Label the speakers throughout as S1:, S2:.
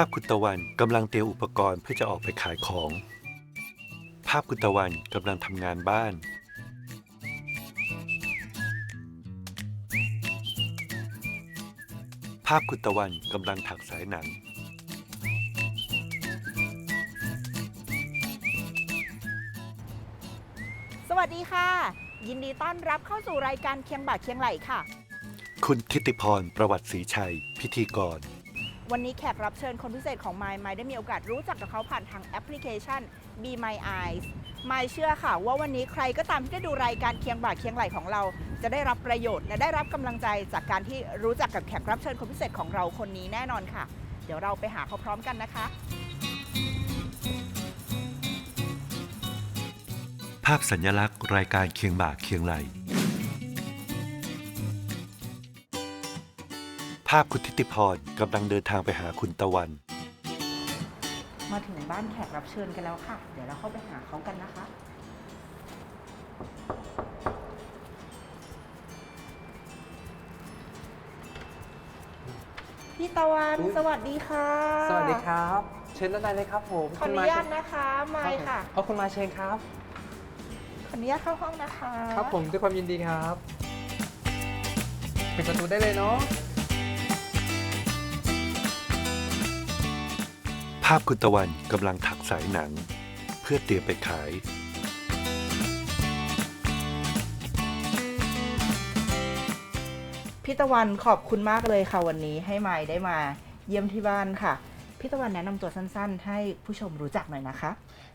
S1: าพคุณตะวันกำลังเตรียมอุปกรณ์เพื่อจะออกไปขายของ ภาพคุณตะวันกำลังทำงานบ้าน ภาพคุณตะวันกำลังถักสายหนัง
S2: สวัสดีค่ะ ยินดีต้อนรับเข้าสู่รายการเคียงบ่าเคียงไหลค่ะ
S1: คุณทิติพรประวัติศรีชัย พิธีกร
S2: วันนี้แขกรับเชิญคนพิเศษของ My My ได้มีโอกาสรู้จักกับเขาผ่านทางแอปพลิเคชัน Be My Eyes My เชื่อค่ะ ว่าวันนี้ใครก็ตามที่ได้ดูรายการเคียงบ่าเคียงไหลของเรา จะได้รับประโยชน์และได้รับกำลังใจจากการที่รู้จักกับแขกรับเชิญคนพิเศษของเราคนนี้แน่นอนค่ะ เดี๋ยวเราไปหาเขาพร้อมกันนะคะ
S1: ภาพสัญลักษณ์รายการเคียงบ่าเคียงไหล ภาพคุณทิติพรกำลังเดินทางไปหาคุณตะวัน
S2: มาถึงบ้านแขกรับเชิญกันแล้วค่ะ เดี๋ยวเราเข้าไปหาเขากันนะคะ พี่ตะวัน
S3: อุ๊ย
S2: สวัสดีค่ะ
S3: สวัสดีครับ เชิญด้านในเลยครับผม
S2: ขออนุ
S3: คุณ
S2: ญาต
S3: เชิญ
S2: นะคะไม่ค่ะ
S3: เอาคุณมาเชิญครับ
S2: ขออนุญาตเข้าห้องนะคะ
S3: ครับผมด้วยความยินดีครับ ปิดประตูได้เลยเนาะา
S1: พคุณตะวันกำลังถักสายหนัง เพื่อเตรียมไปขาย
S2: พี่ตะวันขอบคุณมากเลยค่ะวันนี้ให้ไมค์ได้มาเยี่ยมที่บ้านค่ะ พี่ตะวันแนะนำตัวสั้นๆ ให้ผู้ชมรู้จักหน่อยนะคะ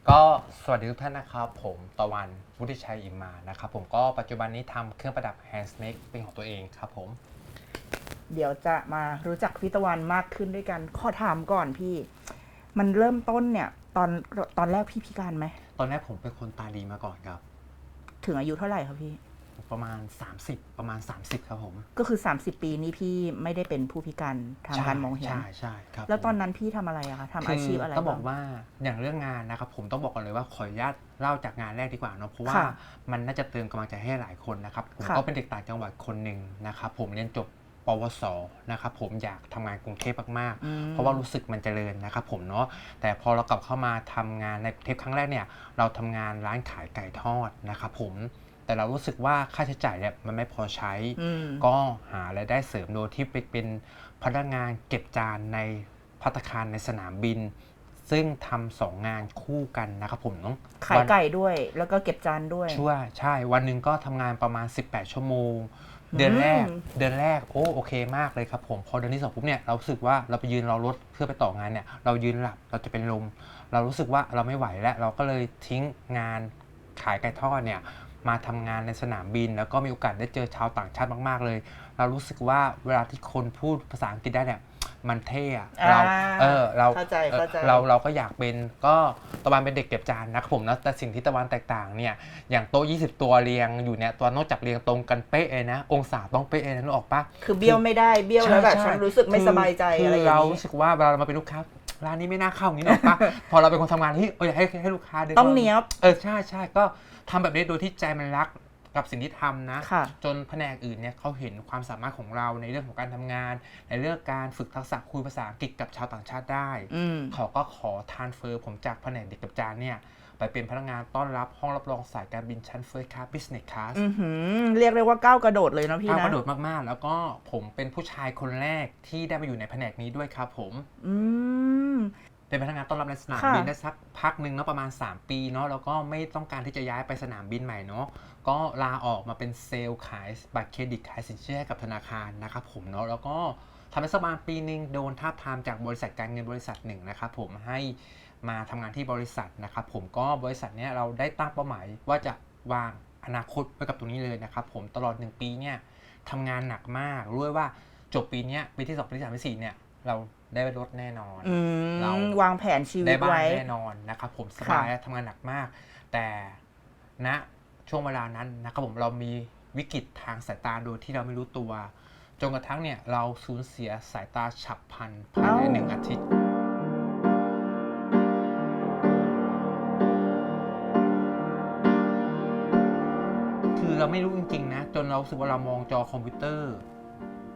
S3: ก็สวัสดีทุกท่านนะครับ ผมตะวันวุฒิชัยอิมมานะครับผมก็ปัจจุบันนี้ทำเครื่องประดับแฮนด์สเนกเป็นของตัวเองครับผม
S2: เดี๋ยวจะมารู้จักพี่ตะวันมากขึ้นด้วยกัน ขอถามก่อนพี่ มันเริ่มต้นเนี่ย ตอนตอนแรกพี่พิการไหม
S3: ตอนแรกผมเป็นคนตาดีมาก่อนครับ
S2: ถึงอายุเท่าไหร่ครับพี่
S3: ประมาณ 30 ประมาณ 30 ครับผม
S2: ก็คือ 30 ปีนี้พี่ไม่ได้เป็นผู้พิการทางการมองเห็น
S3: ใช่ใช่ครับ
S2: แล้วตอน
S3: ผม
S2: นั้นพี่ทำอะไรอะคะทำอาชีพอะไร
S3: ต้องบอก
S2: บ้าง
S3: ว่าอย่างเรื่องงานนะครับผมต้องบอกก่อนเลยว่าขออนุญาตเล่าจากงานแรกดีกว่าเนาะเพราะว่า
S2: ค่ะ
S3: มันน่าจะเติมกำลังใจให้หลายคนนะครับผม
S2: ค่ะ
S3: ก็เป็นเด็กต่างจังหวัดคนหนึ่งนะครับผมเรียนจบ ปวสนะครับผมอยากทำงานกรุงเทพมาก
S2: อืม
S3: ๆเพราะว่ารู้สึกมันเจริญนะครับผมเนาะแต่พอเรากลับเข้ามาทำงานในกรุงเทพครั้งแรกเนี่ยเราทำงานร้านขายไก่ทอดนะครับผมแต่เรารู้สึกว่าค่าใช้จ่ายเนี่ยมันไม่พอใช้
S2: อืม
S3: ก็หารายได้เสริมโดยที่ไปเป็นพนักงานเก็บจานในพัตตาคารในสนามบิน ซึ่งทำสองงานคู่กันนะครับผมน้อง
S2: ขายไก่ด้วย แล้วก็เก็บจานด้วย
S3: ช่วยใช่ วันหนึ่งก็ทำงานประมาณ 18 ชั่วโมง เดือนแรก เดือนแรกโอ้โอเคมากเลยครับผมพอเดือนที่สองปุ๊บเนี่ยเรารู้สึกว่าเราไปยืนรอรถเพื่อไปต่องานเนี่ยเรายืนหลับเราจะเป็นลมเรารู้สึกว่าเราไม่ไหวแล้วเราก็เลยทิ้งงานขายไก่ทอดเนี่ยมาทำงานในสนามบิน แล้วก็มีโอกาสได้เจอชาวต่างชาติมาก ๆ เลย เรารู้สึกว่าเวลาที่คนพูดภาษาอังกฤษได้เนี่ย มันเท่อะเรา
S2: อ่า
S3: เออเรา
S2: เข้าใจ
S3: เออ
S2: เข้าใจ
S3: เราเราก็อยากเป็นก็ตะวันเป็นเด็กเก็บจานนะครับผมนะแต่สิ่งที่ตะวันแตกต่างเนี่ยอย่างโต๊ะ20 ตัวเรียงอยู่เนี่ยตัวนอกจากเรียงตรงกันเป๊ะเลยนะ องศาต้องเป๊ะเลยนะนึกออกปะ
S2: คือเบี้ยวไม่ได้เบี้ยวแล้วแบบ
S3: ใช่
S2: ฉันรู้สึกไม่
S3: คือ
S2: สบายใจ
S3: คื
S2: อะไรอย่าง
S3: เรา
S2: นี้
S3: รู้สึกว่าเวลาเรามาเป็นลูกค้าร้านนี้ไม่น่าเข้าอย่างนี้หรอกปะ พอเราเป็นคนทำงานที่เอยให้ให้ลูกค้าเดิน
S2: ต้องเนี้ยบ
S3: เออใช่ใช่ก็ทำแบบนี้โดยที่ใจมันรัก กับสิ่งที่ทำนะ
S2: ค่ะ
S3: จนแผนกอื่นเนี่ยเขาเห็นความสามารถของเราในเรื่องของการทำงาน ในเรื่องการฝึกทักษะคุยภาษาอังกฤษกับชาวต่างชาติได้
S2: อืม
S3: เขาก็ขอทานเฟอร์ผมจากแผนกเด็กกับจานเนี่ย ไปเป็นพนักงานต้อนรับห้องรับรองสายการบินชั้นเฟิร์สคลาสบิสเนสคลาส
S2: อือหือเรียกได้ว่าก้าวกระโดดเลยนะพี่
S3: ก้าว
S2: นะ
S3: กระโดดมาก ๆ แล้วก็ผมเป็นผู้ชายคนแรกที่ได้มาอยู่ในแผนกนี้ด้วยครับผม
S2: อืม
S3: เป็นพนักงานต้อนรับในสนาม
S2: ค่ะ
S3: บินได้สักพักหนึ่งเนาะประมาณ 3 ปีเนาะแล้วก็ไม่ต้องการที่จะย้ายไปสนามบินใหม่เนาะ ก็ลาออกมาเป็นเซลล์ขายบัตรเครดิตขายสินเชื่อให้กับธนาคารนะครับผมเนาะแล้วก็ทำไปสักประมาณปีหนึ่งโดนท้าบทามจากบริษัทการเงินบริษัทหนึ่งนะครับผมให้มาทำงานที่บริษัทนะครับผมก็บริษัทเนี้ยเราได้ตั้งเป้าหมายว่าจะวางอนาคตไว้กับตรงนี้เลยนะครับผมตลอด 1 ปีเนี่ยทำงานหนักมากรู้ไว้ว่าจบปีเนี้ยปีที่สองปีที่สามปีที่สี่เนี่ยเราได้รถแน่นอน
S2: อื
S3: เรา
S2: มวางแผนชีวิ
S3: ได้
S2: ต
S3: บ้าน
S2: ไว้
S3: แน่นอนนะครับผมสบายและทำงานหนักมาก แต่ณ ช่วงเวลานั้นนะครับผมเรามีวิกฤตทางสายตาโดยที่เราไม่รู้ตัว จนกระทั่งเนี่ยเราสูญเสียสายตาฉับพลันภายในหนึ่งอาทิตย์คือเราไม่รู้จริงๆนะ จนเราสึกว่าเรามองจอคอมพิวเตอร์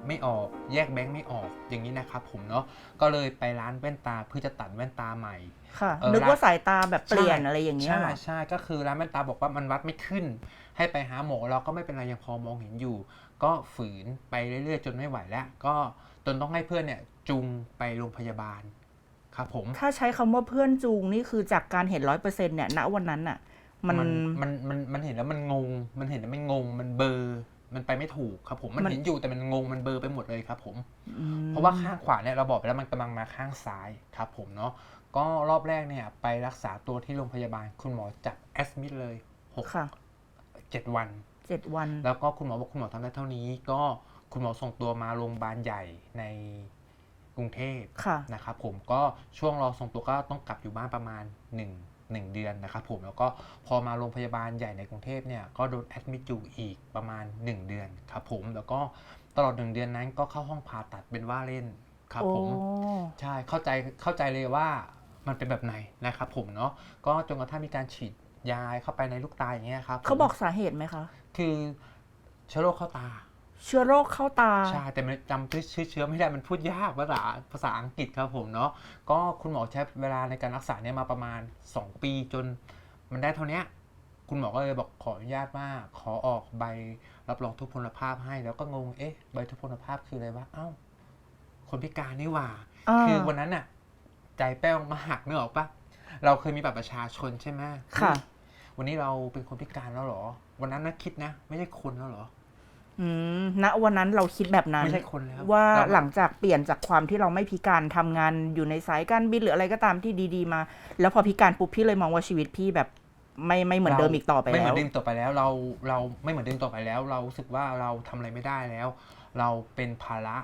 S3: ไม่ออก แยกแบงค์ไม่ออกอย่างนี้นะครับผมเนาะก็เลยไปร้านแว่นตาเพื่อจะตัดแว่นตาใหม่
S2: ค่ะ
S3: เออ
S2: นึกว่า
S3: ร้าน
S2: สายตาแบบเปลี่ยน
S3: ใช่
S2: อะไรอย่างเงี้ย
S3: ใช่
S2: เหรอ
S3: ใช่ก็คือร้านแว่นตาบอกว่ามันวัดไม่ขึ้น ให้ไปหาหมอเราก็ไม่เป็นไรยังพอมองเห็นอยู่ ก็ฝืนไปเรื่อยๆ จนไม่ไหวแล้ว ก็จนต้องให้เพื่อนเนี่ยจูงไปโรงพยาบาลครับผม
S2: ถ้าใช้คำว่าเพื่อนจูงนี่คือจากการเห็นร้อยเปอร์เซ็นต์เนี่ยณวันนั้นน่ะ มัน
S3: มันมันมันมันเห็นแล้วมันงง มันเห็นแล้วมันงง มันเบลอร์ มันไปไม่ถูกครับผมมัน
S2: มัน
S3: เห็นอยู่แต่มันงงมันเบลอไปหมดเลยครับผม
S2: อืม
S3: เพราะว่าข้างขวาเนี่ยเราบอกไปแล้วมันกำลังมาข้างซ้ายครับผมเนาะก็รอบแรกเนี่ย ไปรักษาตัวที่โรงพยาบาล คุณหมอจับแอสมิดเลยหก
S2: ค่ะ
S3: เจ็ดวัน
S2: เจ็ดวัน
S3: แล้วก็คุณหมอบอกคุณหมอทำได้เท่านี้ ก็คุณหมอส่งตัวมาโรงพยาบาลใหญ่ในกรุงเทพ
S2: ค่ะ
S3: นะครับผมก็ช่วงรอส่งตัวก็ต้องกลับอยู่บ้านประมาณ1 1 เดือนนะครับผมแล้วก็พอมาโรงพยาบาลใหญ่ในกรุงเทพเนี่ยก็โดนแอดมิดอยู่อีกประมาณ 1 เดือนครับผมแล้วก็ตลอด 1 เดือนนั้นก็เข้าห้องผ่าตัดเป็นว่าเล่นครับ
S2: โอ้
S3: ผมใช่เข้าใจเข้าใจเลยว่ามันเป็นแบบไหนนะครับผมเนาะก็จนกระทั่งมีการฉีดยาเข้าไปในลูกตาอย่างเงี้ยครับผม
S2: เขาบอกสาเหตุไหมคะ
S3: คือเชื้อโรคเข้าตา
S2: เชื้อโรคเข้าตา
S3: ใช่แต่มันจำชื่อเชื้อไม่ได้มันพูดยากภาษาภาษาอังกฤษครับผมเนาะก็คุณหมอใช้เวลาในการรักษาเนี่ยมาประมาณ 2 ปีจนมันได้เท่าเนี้ยคุณหมอก็เลยบอกขออนุญาตว่าขอออกใบรับรองทุพพลภาพให้ แล้วก็งงเอ๊ะใบทุพพลภาพคืออะไรวะเอ้า คนพิการนี่หว่า
S2: อ่า
S3: คือวันนั้นน่ะ ใจแป้วมาหักนึกออกปะเราเคยมีบัตรประชาชนใช่ไหม
S2: ค่ะ
S3: วันนี้เราเป็นคนพิการแล้วเหรอ วันนั้นนะคิดนะ ไม่ใช่คนแล้วเหรอ
S2: อืมณวันนั้นเราคิดแบบนั้น
S3: ไม่ใช่คนแล้ว
S2: ว่า
S3: เร
S2: หลังจากเปลี่ยนจากความที่เราไม่พิการทำงานอยู่ในสายการบินหรืออะไรก็ตามที่ดีๆมา แล้วพอพิการปุ๊บพี่เลยมองว่าชีวิตพี่แบบไม่ไม่เหมือนเดิมอีกต่อไป
S3: ไม่เห
S2: แล้
S3: มือ
S2: ว
S3: นเดิมต่อไปแล้วเราเราไม่เหมือนเดิมต่อไปแล้ว เรารู้สึกว่าเราทำอะไรไม่ได้แล้ว เราเป็นภาระ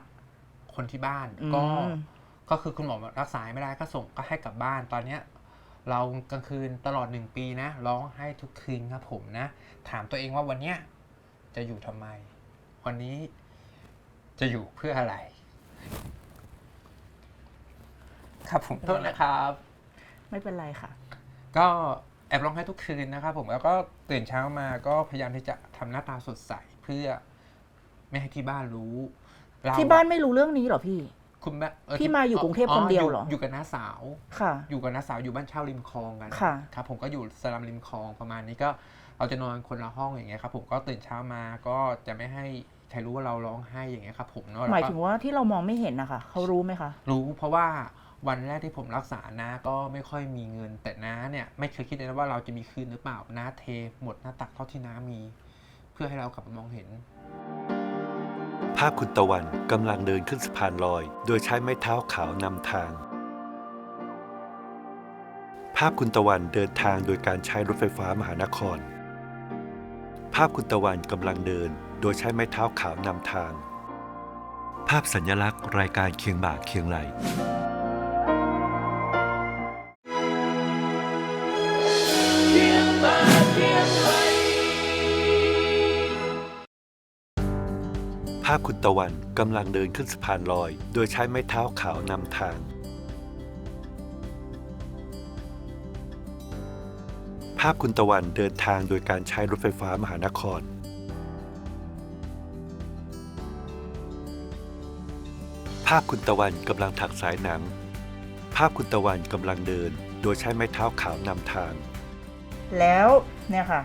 S3: คนที่บ้าน
S2: อืม
S3: ก็ก็คือคุณหมอรักษาไม่ได้ก็ส่งก็ให้กลับบ้านตอนเนี้ย เรากลางคืนตลอดหนึ่งปีนะร้องไห้ทุกคืนครับผมนะ ถามตัวเองว่าวันเนี้ยจะอยู่ทำไม วันนี้จะอยู่เพื่ออะไร ครับผมโทษนะครับ
S2: ไม่เป็นไรค่ะ
S3: ก็แอบร้องไห้ทุกคืนนะครับผมแล้วก็ตื่นเช้ามาก็พยายามที่จะทำหน้าตาสดใสเพื่อไม่ให้ที่บ้านรู้เร
S2: ที่บ้านไม่รู้เรื่องนี้เหรอพี่
S3: คุณแม่เพี่
S2: มาอยู่กรุงเทพคนเดียวเหรอ
S3: อยู่กับน้าสาว
S2: ค่ะ
S3: อยู่กับน้าสาวอยู่บ้านเช่าริมคลองกัน
S2: ค่ะ
S3: ครับผมก็อยู่สลัมริมคลองประมาณนี้ก็ เราจะนอนคนละห้องอย่างเงี้ยครับผมก็ตื่นเช้ามาก็จะไม่ให้ใครรู้ว่าเราร้องไห้อย่างเงี้ยครับผมเนาะ
S2: หมาย
S3: แล้วก็
S2: ถึงว่าที่เรามองไม่เห็นนะคะเขารู้ไหมคะ
S3: รู้เพราะว่าวันแรกที่ผมรักษานะก็ไม่ค่อยมีเงิน แต่น้าเนี่ยไม่เคยคิดเลยนะว่าเราจะมีคืนหรือเปล่าน้าเทหมดหน้าตักเท่าที่น้ามี เพื่อให้เรากลับมามองเห็น
S1: ภาพคุณตะวันกำลังเดินขึ้นสะพานลอย โดยใช้ไม้เท้าขาวนำทาง ภาพคุณตะวันเดินทางโดยการใช้รถไฟฟ้ามหานคร ภาพคุณตะวันกำลังเดิน โดยใช้ไม้เท้าขาวนำทาง ภาพสัญลักษณ์รายการเคียงบ่าเคียงไหลภาพคุณตะวันกำลังเดินขึ้นสะพานลอย โดยใช้ไม้เท้าขาวนำทางาพคุณตะวันเดินทางโดยการใช้รถไฟฟ้ามหานคร ภาพคุณตะวันกำลังถักสายหนัง ภาพคุณตะวันกำลังเดิน โดยใช้ไม้เท้าขาวนำทาง
S2: แล้วเนี่ยค่ะ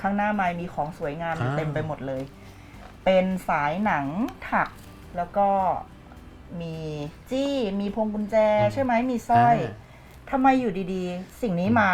S2: ข้างหน้าไม้มีของสวยงาม
S3: อ่า
S2: เต็มไปหมดเลย เป็นสายหนังถักแล้วก็มีจี้มีพวงกุญแจ ใช่ไหมมีสร้อยทำไมอยู่ดีๆ สิ่งนี้มา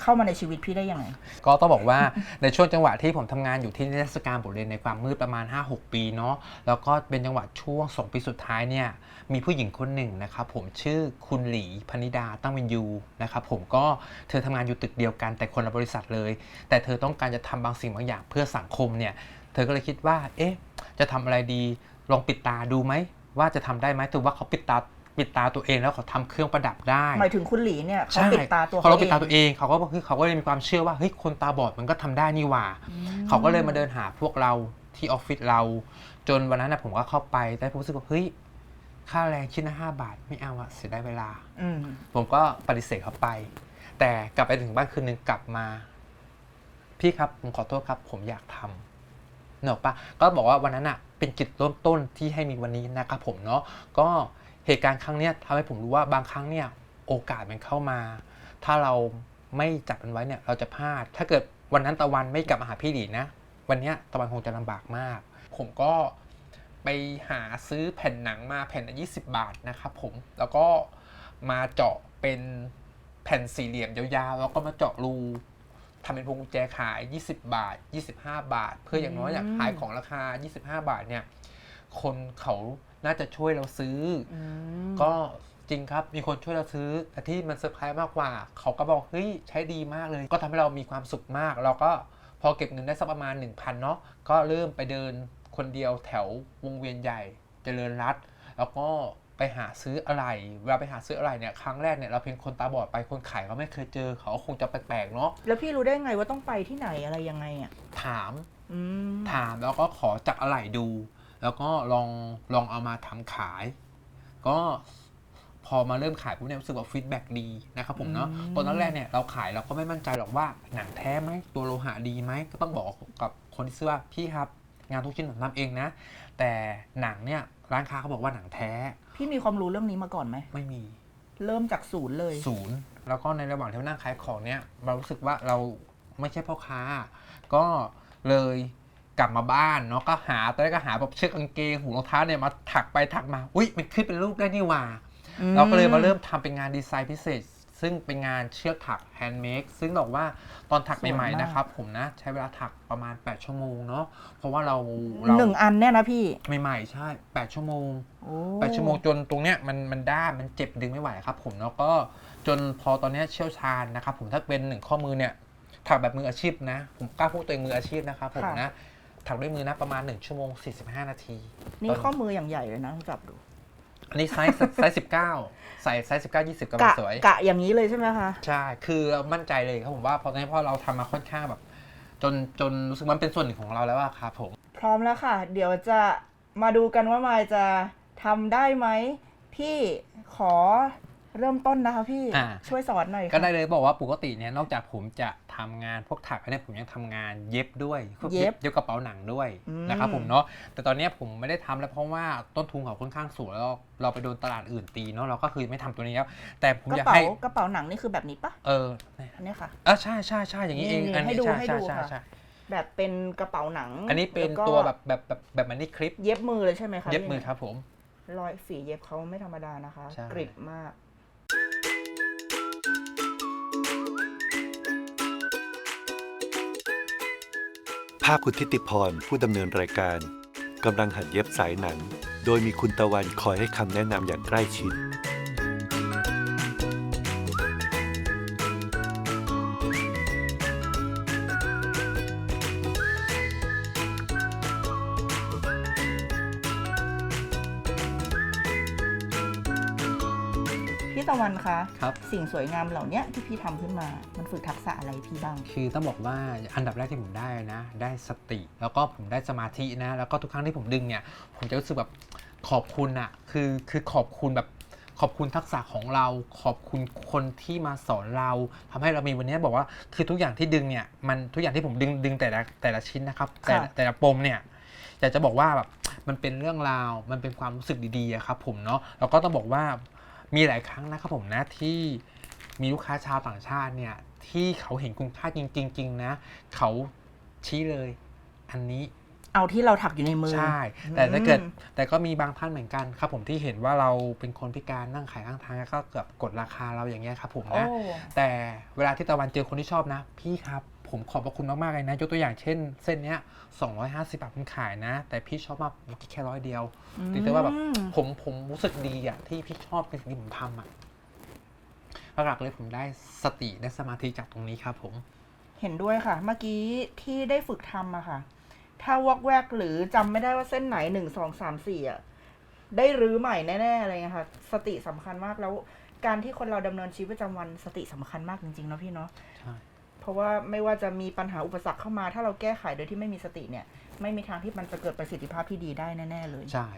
S2: เข้ามาในชีวิตพี่ได้ยังไง
S3: ก็ต้องบอกว่า ในช่วงจังหวะที่ผมทำงานอยู่ที่นิทรรศการบทเรียนในความมืดประมาณ 5-6 ปีเนาะแล้วก็เป็นจังหวะช่วง2ปีสุดท้ายเนี่ยมีผู้หญิงคนหนึ่งนะครับผมชื่อคุณหลีพนิดาตั้งวินยูนะครับผมก็เธอทำงานอยู่ตึกเดียวกันแต่คนละบริษัทเลย แต่เธอต้องการจะทำบางสิ่งบางอย่างเพื่อสังคมเนี่ยเธอก็เลยคิดว่า เอ๊ะ จะทำอะไรดีลองปิดตาดูไหมว่าจะทำได้ไหมถือว่าเขาปิดตา ปิดตาตัวเองแล้วเขาทำเครื่องประดับได้
S2: หมายถึงคุณหลีเนี่ยเขา
S3: ใช่
S2: ปิดตาตัว
S3: เขาเราปิด
S2: เอง
S3: ตาตัวเองเขาก็คือเขาก็เลยมีความเชื่อว่าเฮ้ยคนตาบอดมันก็ทำได้นี่หว่า เขาก็เลยมาเดินหาพวกเราที่ออฟฟิศเรา จนวันนั้นนะผมก็เข้าไปได้ผมรู้สึกว่าเฮ้ยค่าแรงชิ้นละห้าบาทไม่เอาอะเสียดายเวลา
S2: อืม
S3: ผมก็ปฏิเสธเขาไป แต่กลับไปถึงบ้านคืนนึงกลับมา พี่ครับผมขอโทษครับ ผมอยากทำเนกอะปะก็บอกว่าวันนั้นอะเป็นจุดเริ่มต้นที่ให้มีวันนี้นะครับผมเนาะก็ เหตุการณ์ครั้งนี้ทำให้ผมรู้ว่าบางครั้งเนี่ยโอกาสมันเข้ามา ถ้าเราไม่จับมันไว้เนี่ยเราจะพลาด ถ้าเกิดวันนั้นตะวันไม่กลับมาหาพี่หลีนะ วันนี้ตะวันคงจะลำบากมาก ผมก็ไปหาซื้อแผ่นหนังมาแผ่นละ20 บาทนะครับผม แล้วก็มาเจาะเป็นแผ่นสี่เหลี่ยมยาวๆ แล้วก็มาเจาะรูทำเป็นพวงกุญแจขาย 20 บาท 25 บาท เพื่ออย่างน้อยอยากขายของราคา 25 บาทเนี่ย คนเขาน่าจะช่วยเราซื้ออ
S2: อืม
S3: ก็จริงครับมีคนช่วยเราซื้อแต่ที่มันเซอร์ไพรส์มากกว่า เขาก็บอกเฮ้ยใช้ดีมากเลย ก็ทำให้เรามีความสุขมาก เราก็พอเก็บเงินได้สักประมาณ 1,000เนาะก็เริ่มไปเดินคนเดียวแถววงเวียนใหญ่เจริญรัตน์แล้วก็ไปหาซื้ออะไรเวลาไปหาซื้ออะไรเนี่ยครั้งแรกเนี่ยเราเพียงคนตาบอดไปคนขายก็ไม่เคยเจอ เขาก็คงจะแปลกๆเนาะ
S2: แล้วพี่รู้ได้ไงว่าต้องไปที่ไหนอะไรยังไงอะ
S3: ถาม
S2: อืม
S3: ถามแล้วก็ขอจักอะไหล่ดู แล้วก็ลองลองเอามาทำขาย ก็พอมาเริ่มขายปุ๊บเนี่ยรู้สึกว่าฟีดแบ็กดีนะครับผมเนาะ
S2: อืม
S3: ตอนแรกๆเนี่ยเราขายเราก็ไม่มั่นใจหรอกว่าหนังแท้ไหมตัวโลหะดีไหมก็ต้องบอกกับคนที่ซื้อว่าพี่ครับ งานทุกชิ้นผมทำเองนะ แต่หนังเนี่ยร้านค้าเขาบอกว่าหนังแท้
S2: พี่มีความรู้เรื่องนี้มาก่อนไหม
S3: ไม่มี
S2: เริ่มจากศูนย์เลย
S3: ศูนย์แล้วก็ในระหว่างที่นั่งขายของเนี่ยเรารู้สึกว่าเราไม่ใช่พ่อค้า ก็เลย กลับมาบ้านเนาะก็หาตอนแรกก็หาแบบเชือกกางเกงหูรองเท้าเนี่ยมาถักไปถักมา อุ้ยมันขึ้นเป็นรูปได้นี่หว่า เราก็เลยมาเริ่มทำเป็นงานดีไซน์พิเศษ ซึ่งเป็นงานเชือกถักแฮนด์เมดซึ่งบอกว่าตอนถัก
S2: สวย
S3: ใหม่
S2: มาก
S3: ๆนะครับผมนะใช้เวลาถักประมาณ 8 ชั่วโมงเนาะเพราะว่าเราเรา
S2: หนึ่งอันเนี่ยนะพี่
S3: ใหม่ๆใช่ 8 ชั่วโมง
S2: โอ้
S3: แปดชั่วโมงจนตรงเนี้ยมันมันด้านมันเจ็บดึงไม่ไหวครับผมแล้วก็จนพอตอนเนี้ยเชี่ยวชาญนะครับผมถ้าเป็นหนึ่งข้อมือเนี่ยถักแบบมืออาชีพนะ ผมกล้าพูดตัวเองมืออาชีพนะครับผมนะ ถักด้วยมือนะประมาณ 1 ชั่วโมง 45 นาที
S2: นี่ข้อมืออย่างใหญ่เลยนะลองจับดู
S3: อันนี้ไซส์ไซส์19ใส่ไซส์19 20กำลั
S2: กะ
S3: งสวย
S2: กะอย่างนี้เลยใช่ไหมคะ
S3: ใช่คือเรามั่นใจเลยครับผมว่าเพราะตอนนี้พอเราทำมาค่อนข้างแบบ จนจนรู้สึกมันเป็นส่วนหนึ่งของเราแล้วอะครับผม
S2: พร้อมแล้วค่ะ เดี๋ยวจะมาดูกันว่ามายจะทำได้ไหมพี่ขอ เริ่มต้นนะคะพี่
S3: อ่า
S2: ช่วยสอนหน่อยค่ะ
S3: ก็ได้เลยบอกว่าปกติเนี่ยนอกจากผมจะทำงานพวกถักแล้วเนี่ยผมยังทำงานเย็บด้วยพวก
S2: เย็บ
S3: เย็บกระเป๋าหนังด้วย
S2: อืม
S3: นะครับผมเนาะแต่ตอนเนี้ยผมไม่ได้ทำแล้วเพราะว่าต้นทุนเขาค่อนข้างสูงแล้วเราไปโดนตลาดอื่นตีเนาะเราก็คือไม่ทำตัวนี้แล้ว แต่ผม
S2: ก
S3: อยา
S2: ระ
S3: ก
S2: เป๋า
S3: ให้
S2: กระเป๋าหนังนี่คือแบบนี้ปะ
S3: เออเนี่ย
S2: อันเนี้ยค่ะ
S3: อะใช่ใช่ใช่อย่างนี้เอง
S2: นี่
S3: อัน
S2: ให้
S3: นี้
S2: ดู
S3: ใช่
S2: ให้
S3: ใช่
S2: ดู
S3: ใช่
S2: ค่ะ
S3: ใช่
S2: แบบเป็นกระเป๋าหนัง
S3: อันนี้เป็น
S2: ล้ก็
S3: ตัวแบบแบบแบบแบบมันนี่คลิป
S2: เย็บมือเลยใช่ไหมคะ
S3: เย็บมือ
S2: พี่
S3: ครับผม
S2: รอยฝีเย็บเขาไม่ธรรมดานะคะ
S3: ใช่
S2: กริบมาก
S1: ภาพคุณทิติพรผู้ดำเนินรายการกำลังหัดเย็บสายหนัง โดยมีคุณตะวันคอยให้คำแนะนำอย่างใกล้ชิด
S2: พี่ตะวันคะ
S3: ครับ
S2: สิ่งสวยงามเหล่าเนี้ยที่พี่ทำขึ้นมา มันฝึกทักษะอะไรพี่บ้าง
S3: คือต้องบอกว่าอันดับแรกที่ผมได้นะ ได้สติ แล้วก็ผมได้สมาธินะ แล้วก็ทุกครั้งที่ผมดึงเนี่ย ผมจะรู้สึกแบบขอบคุณอะคือคือขอบคุณแบบขอบคุณทักษะของเรา ขอบคุณคนที่มาสอนเราทำให้เรามีวันนี้บอกว่าคือทุกอย่างที่ดึงเนี่ยมันทุกอย่างที่ผมดึงดึงแต่ละแต่ละชิ้นนะครับ แต่ละ
S2: ค่ะ
S3: แต่ละปมเนี่ยอยากจะบอกว่าแบบมันเป็นเรื่องราวมันเป็นความรู้สึกดีๆอะครับผมเนาะแล้วก็ต้องบอกว่า มีหลายครั้งนะครับผมนะที่มีลูกค้าชาวต่างชาติเนี่ยที่เขาเห็นคุณค่าจริงๆจริงๆนะ เขาชี้เลย อันนี้
S2: เอาที่เราถักอยู่ในมือ
S3: ใช่ แต่ถ้าเกิด
S2: อืม
S3: แต่ก็มีบางท่านเหมือนกันครับผมที่เห็นว่าเราเป็นคนพิการนั่งขายข้างทางแล้วก็เกือบกดราคาเราอย่างเงี้ยครับผม
S2: โอ้
S3: นะ แต่เวลาที่ตะวันเจอคนที่ชอบนะ พี่ครับ ผมขอบพระคุณมากๆเลยนะ ยกตัวอย่างเช่น เส้นเนี้ย250บาทผมขายนะ แต่พี่ชอบมากผมคิดแค่ร้อยเดียวถือแต่ว่าแบบ
S2: อืม
S3: ผมผมรู้สึกดีอะที่พี่ชอบในสิ่งที่ผมทำอะหลักๆเลยผมได้สติได้สมาธิจากตรงนี้ครับผม
S2: เห็นด้วยค่ะ เมื่อกี้ที่ได้ฝึกทำอะค่ะ ถ้าวอกแวกหรือจำไม่ได้ว่าเส้นไหนหนึ่งสองสามสี่อะได้รื้อใหม่แน่ๆอะไรเงี้ยค่ะ สติสำคัญมากแล้วการที่คนเราดำเนินชีวิตประจำวันสติสำคัญมากจริงๆเนาะพี่เนาะ
S3: ใช่
S2: เพราะว่าไม่ว่าจะมีปัญหาอุปสรรคเข้ามา ถ้าเราแก้ไขโดยที่ไม่มีสติเนี่ย ไม่มีทางที่มันจะเกิดประสิทธิภาพที่ดีได้แน่ ๆ เลย
S3: ใช่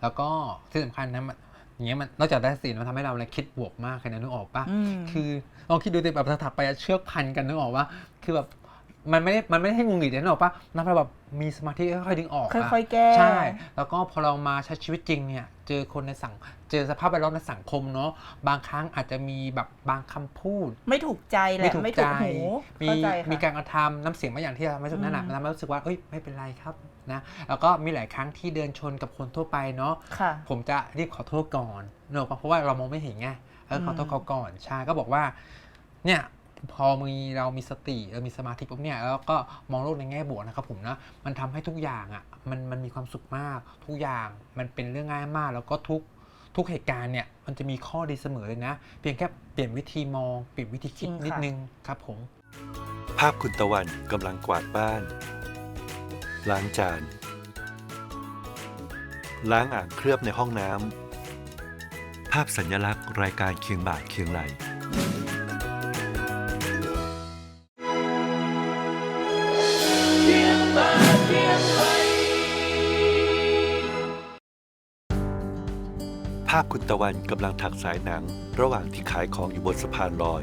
S3: แล้วก็ที่สำคัญนะมันอย่างเงี้ยมันนอกจากได้สติมันทำให้เราเนี่ยคิดบวกมากเลยนะนึกออกปะ
S2: อืม
S3: คือลองคิดดูดิแบบถักไปอะเชือกพันกันนึกออกว่า คือแบบ มันไม่ได้มันไม่ได้ให้งุนงิดนะหรอกปะนับแบบมีสมาธิค่อยๆดึงออกะ
S2: ค่อยๆแก้
S3: ใช่ แล้วก็พอเรามาใช้ชีวิตจริงเนี่ย เจอคนในสัง เจอสภาพแวดล้อมในสังคมเนาะบางครั้งอาจจะมีแบบบางคำพูด
S2: ไม่ถูกใจแหละ
S3: ไม่ถูก
S2: ไม่
S3: ใจ
S2: ถูกหู
S3: มี
S2: เข้าใจ
S3: มี
S2: ค่ะ
S3: การกระทำน้ำเสียงบางอย่างที่ทำให้รู้สึกนั่นแหะ
S2: อืม
S3: มันทำให้รู้สึกว่าเอ้ยไม่เป็นไรครับนะแล้วก็มีหลายครั้งที่เดินชนกับคนทั่วไปเนาะ
S2: ค่ะ
S3: ผมจะรีบขอโทษก่อนเนอะเพราะว่าเรามองไม่เห็นไงเออขอโทษเขาก่อนใช่ก็บอกว่า เนี่ย พอมีเรามีสติเออมีสมาธิปุ๊บเนี่ยแล้วก็มองโลกในแง่บวกนะครับผมนะมันทำให้ทุกอย่างอะมันมันมีความสุขมาก ทุกอย่างมันเป็นเรื่องง่ายมาก แล้วก็ทุกทุกเหตุการณ์เนี่ยมันจะมีข้อดีเสมอเลยนะ เพียงแค่เปลี่ยนวิธีมองเปลี่ยนวิธีคิด
S2: ค
S3: นิดนึงครับผม
S1: ภาพคุณตะวันกำลังกวาดบ้าน ล้างจาน ล้างอ่างเคลือบในห้องน้ำภาพสัญลักษณ์รายการเคียงบ่าเคียงไหลาพคุณตะวันกำลังถักสายหนัง ระหว่างที่ขายของอยู่บนสะพานลอย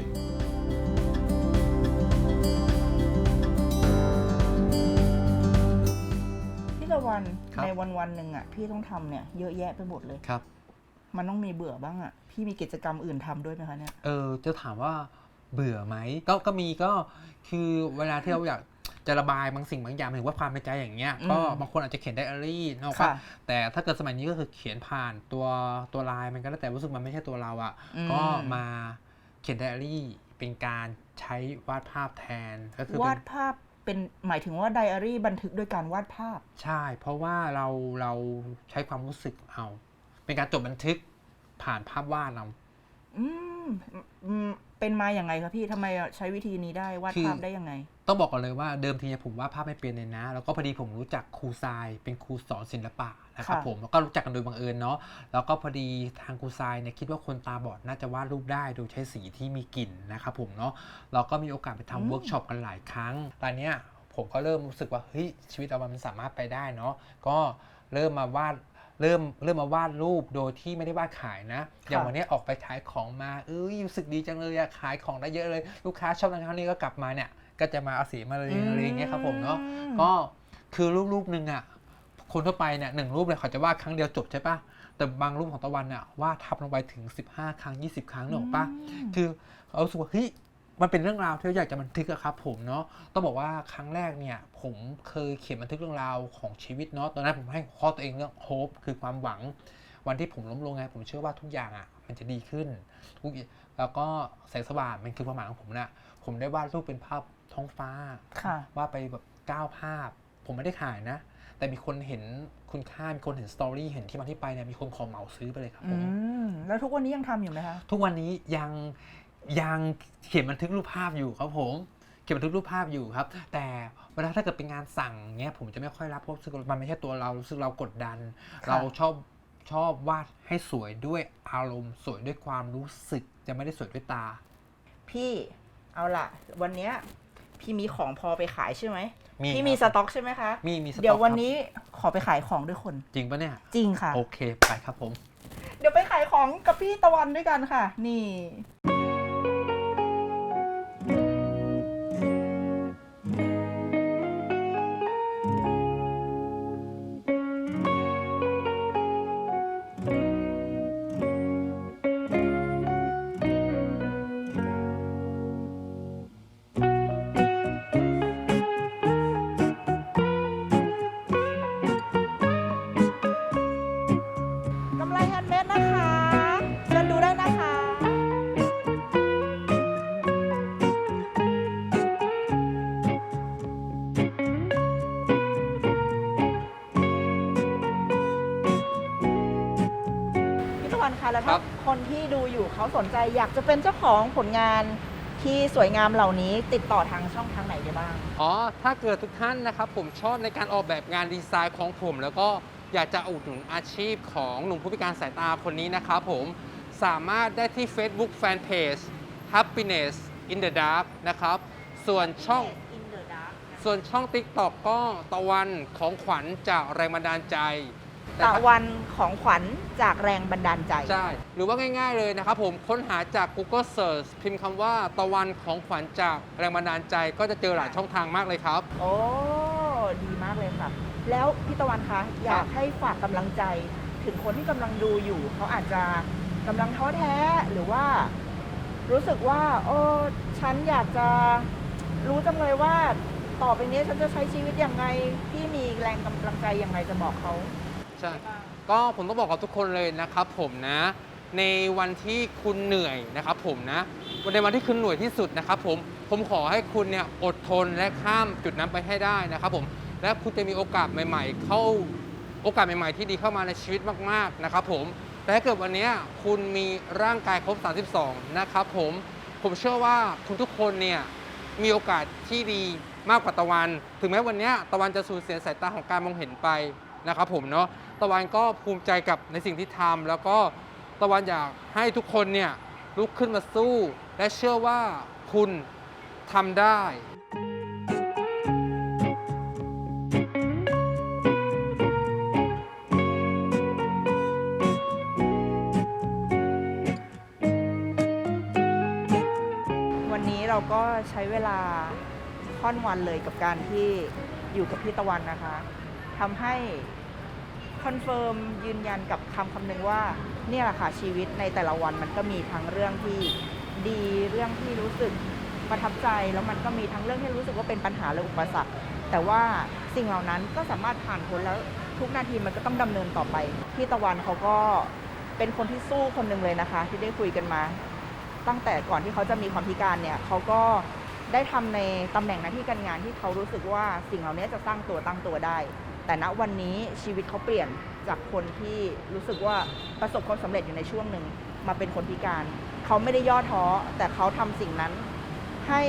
S2: พี่ตะวัน
S3: ครับ
S2: ในวันวันๆหนึ่งอะ พี่ต้องทำเนี่ยเยอะแยะไปหมดเลย
S3: ครับ
S2: มันต้องมีเบื่อบ้างอะ พี่มีกิจกรรมอื่นทำด้วยไหมคะเนี่ย
S3: เออจะถามว่าเบื่อไหมก็ก็มีก็คือเวลาที่เราอยาก จะระบายบางสิ่งบางอย่างหมายถึงว่าความในใจอย่างเงี้ย
S2: อืม
S3: ก็บางคนอาจจะเขียนไดอารี่นกออก
S2: ค่ะ
S3: ปะแต่ถ้าเกิดสมัยนี้ก็คือเขียนผ่านตัวตัวไลน์มันก็แล้วแต่รู้สึกมันไม่ใช่ตัวเราอะ่ะ
S2: อืม
S3: ก็มาเขียนไดอารี่เป็นการใช้วาดภาพแทนก็คือ
S2: วา
S3: เป็
S2: ด
S3: น
S2: ภาพเป็นหมายถึงว่าไดอารี่บันทึกโดยการวาดภาพ
S3: ใช่ เพราะว่าเราเราใช้ความรู้สึกเอา เป็นการจดบันทึกผ่านภาพวาดเรา
S2: อืมอืม เป็นมาอย่างไงคะพี่ทำไมใช้วิธีนี้ได้วาด
S3: คือ
S2: ภาพได้ยังไง
S3: ต้องบอกก่อนเลยว่าเดิมทีเนี่ยผมวาดภาพไม่เป็นเลยนะ แล้วก็พอดีผมรู้จักครูทรายเป็นครูสอนศิลปะนะครับ
S2: ค่ะ
S3: ผมแล้วก็รู้จักกันโดยบังเอิญเนาะแล้วก็พอดีทางครูทรายเนี่ยคิดว่าคนตาบอดน่าจะวาดรูปได้โดยใช้สีที่มีกลิ่นนะครับผมเนาะเราก็มีโอกาสไปทำเวิร์กช็อปกันหลายครั้งตอนเนี้ยผมก็เริ่มรู้สึกว่าเฮ้ยชีวิตเรามันสามารถไปได้เนาะก็เริ่มมาวาด เริ่มเริ่มมาวาดรูปโดยที่ไม่ได้วาดขายนะ อย่างวันเนี้ยออกไปขายของมาเอ้ยรู้สึกดีจังเลยอะขายของได้เยอะเลย ลูกค้าชอบนะครั้งนี้ก็กลับมาเนี่ย ก็จะมาเอาสีมาเลย
S2: อืม
S3: อะไรอย่างเงี้ยครับผมเนาะก็คือรูปรูปหนึ่งอะคนทั่วไปเนี่ยหนึ่งรูปเนี่ยเขาจะวาดครั้งเดียวจบใช่ปะแต่บางรูปของตะวันเนี่ยวาดทับลงไปถึง 15 ครั้ง 20 ครั้งเนกอะปะ
S2: ม
S3: คือเรารู้สึกว่าเฮ้ย มันเป็นเรื่องราวที่เราอยากจะบันทึกอะครับผมเนาะต้องบอกว่าครั้งแรกเนี่ยผมเคยเขียนบันทึกเรื่องราวของชีวิตเนาะตอนนั้นผมให้ข้อตัวเองเรื่องโฮปคือความหวัง วันที่ผมล้มลงไงผมเชื่อว่าทุกอย่างอะมันจะดีขึ้นทุกแล้วก็แสงสว่างมันคือความหมายของผมนะผมได้วาดรูปเป็นภาพท้องฟ้า
S2: ค่ะ
S3: วาดไปแบบเก้าภาพ ผมไม่ได้ขายนะ แต่มีคนเห็นคุณค่ามีคนเห็นสตอรี่เห็นที่มาที่ไปเนี่ยมีคนขอเหมาซื้อไปเลยครับผ
S2: อื
S3: ม
S2: มแล้วทุกวันนี้ยังทำอยู่ไหมคะ
S3: ทุกวันนี้ยัง ยังเขียนบันทึกรูปภาพอยู่ครับผมเขียนบันทึกรูปภาพอยู่ครับ แต่เวลาถ้าเกิดเป็นงานสั่งเนี้ยผมจะไม่ค่อยรับเพราะรู้สึกมันไม่ใช่ตัวเรารู้สึกเรากดดัน
S2: ค่ะ
S3: เราชอบชอบวาดให้สวยด้วยอารมณ์สวยด้วยความรู้สึกจะไม่ได้สวยด้วยตา
S2: พี่เอาล่ะวันเนี้ยพี่มีของพอไปขายใช่ไหม
S3: มี
S2: พี่
S3: ครับ
S2: มีสต็อกใช่ไหมคะ
S3: มีมีสต็อก
S2: เดี๋ยววัน
S3: ครับ
S2: นี้ขอไปขายของด้วยคน
S3: จริงปะเนี่ย
S2: จริงค่ะ
S3: โอเคไปครับผม
S2: เดี๋ยวไปขายของกับพี่ตะวันด้วยกันค่ะ นี่ คะแล้ว
S3: ครั
S2: ถ้า
S3: บ
S2: คนที่ดูอยู่เขาสนใจอยากจะเป็นเจ้าของผลงานที่สวยงามเหล่านี้ติดต่อทางช่องทางไหนได้บ้าง
S3: อ๋อ ถ้าเกิดทุกท่านนะครับ ผมชอบในการออกแบบงานดีไซน์ของผม แล้วก็อยากจะอุดหนุนอาชีพของหนุ่มผู้พิการสายตาคนนี้นะครับผมสามารถได้ที่ Facebook Fanpage Happiness in the Dark นะครับ ส่วนช่อง
S2: In the Dark
S3: ส่วนช่อง TikTok ก็ตะวันของขวัญจากแรงบันดาลใจแต่
S2: ตะ
S3: ถ้า
S2: วันของขวัญจากแรงบันดาลใจ
S3: ใช่ หรือว่าง่าย ๆเลยนะครับผมค้นหาจาก Google Search พิมพ์คำว่าตะวันของขวัญจากแรงบันดาลใจ ก็จะเจอหลายช่องทางมากเลยครับ
S2: โอ้ดีมากเลยค่ะ แล้วพี่ตะวันคะอยากให้ฝากกำลังใจ ถึงคนที่กำลังดูอยู่เขาอาจจะกำลังท้อแท้หรือว่า รู้สึกว่า โอ้ฉันอยากจะรู้จังเลยว่าต่อไปนี้ฉันจะใช้ชีวิตยังไง พี่มีแรงกำลังใจยังไงจะบอกเขา
S3: ใช่ก็ผมต้องบอกกับทุกคนเลยนะครับผมนะ ในวันที่คุณเหนื่อยนะครับผมนะในวันที่คุณเหนื่อยที่สุดนะครับผมผมขอให้คุณเนี่ยอดทนและข้ามจุดนั้นไปให้ได้นะครับผมและคุณจะมีโอกาสใหม่ ๆ เข้าโอกาสใหม่ๆ ที่ดีเข้ามาในชีวิตมากๆนะครับผมแต่ถ้าเกิดวันนี้คุณมีร่างกายครบ 32 นะครับผมผมเชื่อว่าคุณทุกคนเนี่ยมีโอกาสที่ดีมากกว่าตะวัน ถึงแม้วันนี้ตะวันจะสูญเสียสายตาของการมองเห็นไป นะครับผมเนาะตะวันก็ภูมิใจกับในสิ่งที่ทำแล้วก็ตะวันอยากให้ทุกคนเนี่ยลุกขึ้นมาสู้ และเชื่อว่าคุณทำได้
S2: วันนี้เราก็ใช้เวลาค่อนวันเลยกับการที่อยู่กับพี่ตะวันนะคะทำให้ คอนเฟิร์มยืนยันกับคำคำหนึ่งว่าเนี่ยแหละค่ะชีวิตในแต่ละวันมันก็มีทั้งเรื่องที่ดีเรื่องที่รู้สึกประทับใจแล้วมันก็มีทั้งเรื่องที่รู้สึกว่าเป็นปัญหาและอุปสรรค แต่ว่าสิ่งเหล่านั้นก็สามารถผ่านพ้นแล้วทุกนาทีมันก็ต้องดำเนินต่อไป พี่ตะวันเขาก็เป็นคนที่สู้คนหนึ่งเลยนะคะ ที่ได้คุยกันมา ตั้งแต่ก่อนที่เขาจะมีความพิการเนี่ยเขาก็ได้ทำในตำแหน่งหน้าที่การงานที่เขารู้สึกว่าสิ่งเหล่านี้จะสร้างตัวตั้งตัวได้ แต่ณวันนี้ชีวิตเขาเปลี่ยนจากคนที่รู้สึกว่าประสบความสำเร็จอยู่ในช่วงหนึ่งมาเป็นคนพิการ เขาไม่ได้ย่อท้อ แต่เขาทำสิ่งนั้นให้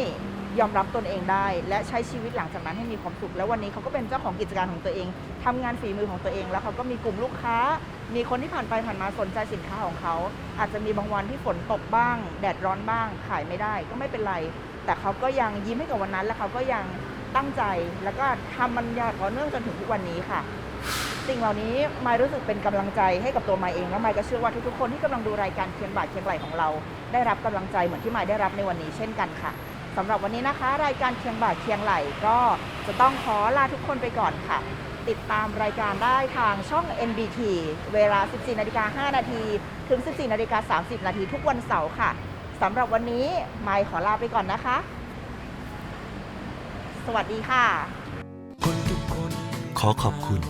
S2: ยอมรับตนเองได้ และใช้ชีวิตหลังจากนั้นให้มีความสุข แล้ววันนี้เขาก็เป็นเจ้าของกิจการของตัวเองทำงานฝีมือของตัวเอง แล้วเขาก็มีกลุ่มลูกค้า มีคนที่ผ่านไปผ่านมาสนใจสินค้าของเขา อาจจะมีบางวันที่ฝนตกบ้าง แดดร้อนบ้าง ขายไม่ได้ก็ไม่เป็นไร แต่เขาก็ยังยิ้มให้กับวันนั้น และเขาก็ยัง ตั้งใจแล้วก็ทำมันอย่างต่อเนื่องจนถึงทุกวันนี้ค่ะ สิ่งเหล่านี้มายรู้สึกเป็นกำลังใจให้กับตัวมายเองแล้วมายก็เชื่อว่าทุกๆคนที่กำลังดูรายการเคียงบ่าเคียงไหลของเรา ได้รับกำลังใจเหมือนที่มายได้รับในวันนี้เช่นกันค่ะสำหรับวันนี้นะคะ รายการเคียงบ่าเคียงไหลก็จะต้องขอลาทุกคนไปก่อนค่ะ ติดตามรายการได้ทางช่อง NBT เวลา 14นาฬิกา5นาทีถึง 14นาฬิกา30นาทีทุกวันเสาร์ค่ะสำหรับวันนี้มายขอลาไปก่อนนะคะ สวัสดีค่ะ
S1: ขอขอบคุณ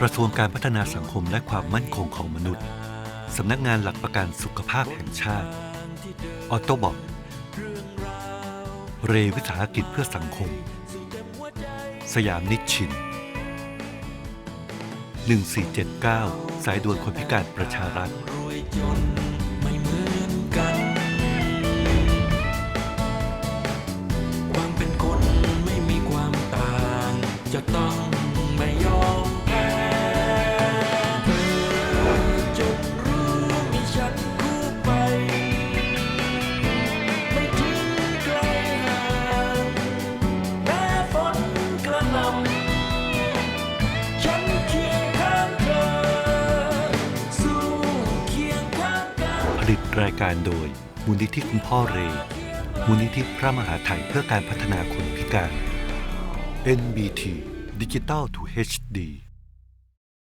S1: กระทรวงการพัฒนาสังคมและความมั่นคงของมนุษย์ สำนักงานหลักประกันสุขภาพแห่งชาติ ออโตบอกเรวิสาหกิจเพื่อสังคม สยามนิชชิน 1479 สายด่วนคนพิการประชารัฐ
S4: การ
S1: โดย มูลนิธิคุณพ่อเร มูลนิธิพระมหาไทยเพื่อการพัฒนาคนพิการ NBT Digital to HD